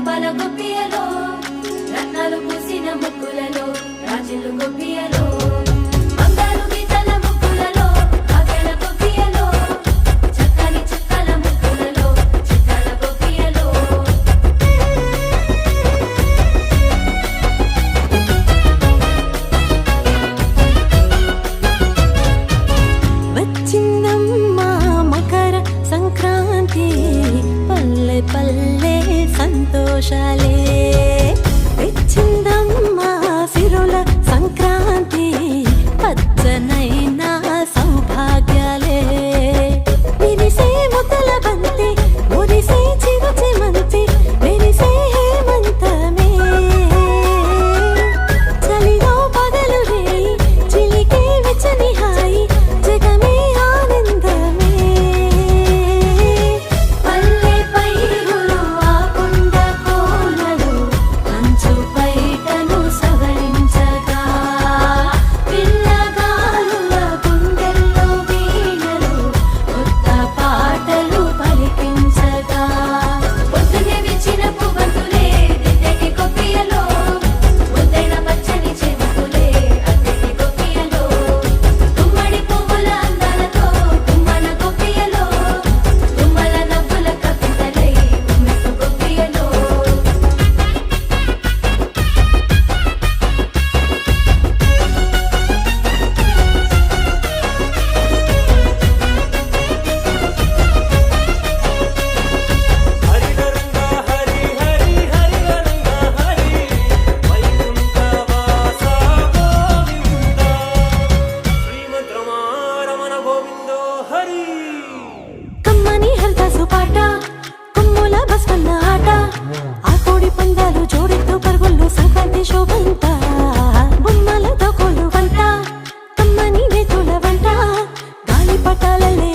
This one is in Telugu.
పరిపాల గొప్పియలో రత్నాలు పూసిన ముక్కులలో రాజులు గొప్ప ఆ కోడి పందాలు జోడెత్తు పరుగుళ్ళు సంక్రాంతి శోభంత. బొమ్మలతో కోలు వంట కమ్మని నేతుల వంట గాలి పటాలల్లే